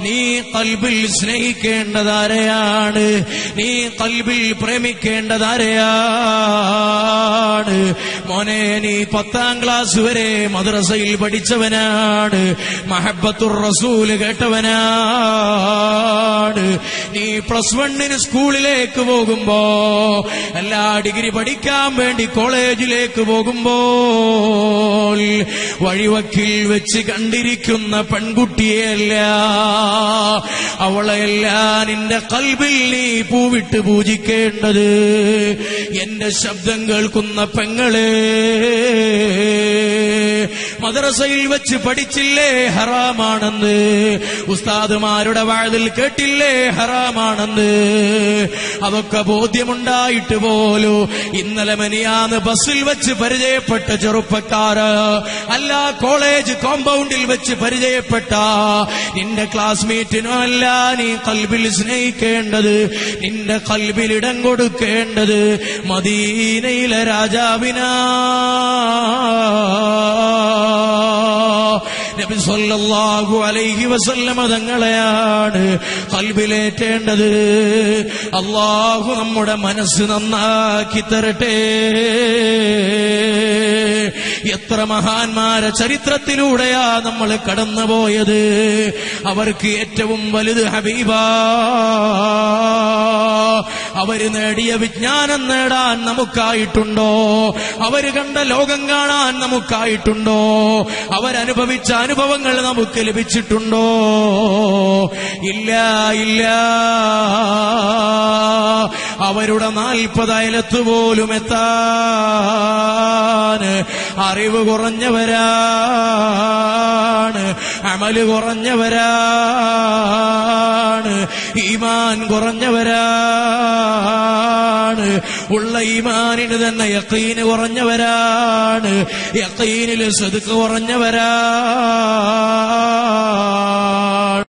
നീ കൽബിൽ സ്നേഹിക്കേണ്ടതാരെയാണ്? നീ കൽബിൽ പ്രേമിക്കേണ്ടതാരെയാണ്? മോനെ നീ പത്താം ക്ലാസ് വരെ മദ്രസയിൽ പഠിച്ചവനാണ്. മഹബത്തുർ റസൂൽ കേട്ടവനാണ്. നീ പ്ലസ് വണ്ണിന് സ്കൂളിലേക്ക് പോകുമ്പോ എല്ലാ ഡിഗ്രി പഠിക്കാൻ വേണ്ടി കോളേജിലേക്ക് പോകുമ്പോൾ വഴിവക്കിൽ വെച്ച് കണ്ടിരിക്കുന്ന പെൺകുട്ടിയെയല്ല അവളെയല്ല നിന്റെ കൽബിൽ നീ പൂവിട്ട് പൂജിക്കേണ്ടത്. എന്റെ ശബ്ദം കേൾക്കുന്ന പെങ്ങളെ മദ്രസയിൽ വെച്ച് പഠിച്ചില്ലേ ഹറാമാണെന്ന്? ഉസ്താദുമാരുടെ വാതിൽ കേട്ടില്ലേ ഹറാമാണെന്ന്? അതൊക്കെ ബോധ്യമുണ്ടായിട്ട് പോലും. ഇന്നലെ മനിയാന്ന് ബസ്സിൽ വെച്ച് പരിചയപ്പെട്ട ചെറുപ്പക്കാര് അല്ല കോളേജ് കോമ്പൗണ്ടിൽ വെച്ച് പരിചയപ്പെട്ട നിന്റെ ക്ലാസ്മേറ്റിനോ അല്ല നീ കൽബിൽ സ്നേഹിക്കേണ്ടത് നിന്റെ കൽബിൽ ഇടം കൊടുക്കേണ്ടത് മദീനയിലെ രാജാവിനാ. നബി സല്ലല്ലാഹു അലൈഹി വസല്ലമ തങ്ങളെയാണ് കൽബിലേറ്റേണ്ടത്. അള്ളാഹു നമ്മുടെ മനസ്സ് നന്നാക്കി തരട്ടെ. എത്ര മഹാന്മാരെ ചരിത്രത്തിലൂടെയാ നമ്മൾ കടന്നുപോയത്. അവർക്ക് ഏറ്റവും വലുത് ഹബീബാ. അവർ നേടിയ വിജ്ഞാനം നേടാൻ നമുക്കായിട്ടുണ്ടോ? അവർ കണ്ട ലോകം കാണാൻ നമുക്കായിട്ടുണ്ടോ? അവരനുഭവിച്ച അനുഭവങ്ങൾ നമുക്ക് ലഭിച്ചിട്ടുണ്ടോ? ഇല്ല ഇല്ല. അവരുടെ നാൽപ്പത് അയലത്ത് പോലും എത്താൻ അറിവ് കുറഞ്ഞവരാണ് അമൽ കുറഞ്ഞവരാണ് ഈമാൻ കുറഞ്ഞവരാണ് ഉള്ള ഈമാനിന് തന്നെ യക്കീന് കുറഞ്ഞവരാണ് യക്കീനിൽ സെതുക്ക് കുറഞ്ഞവരാണ്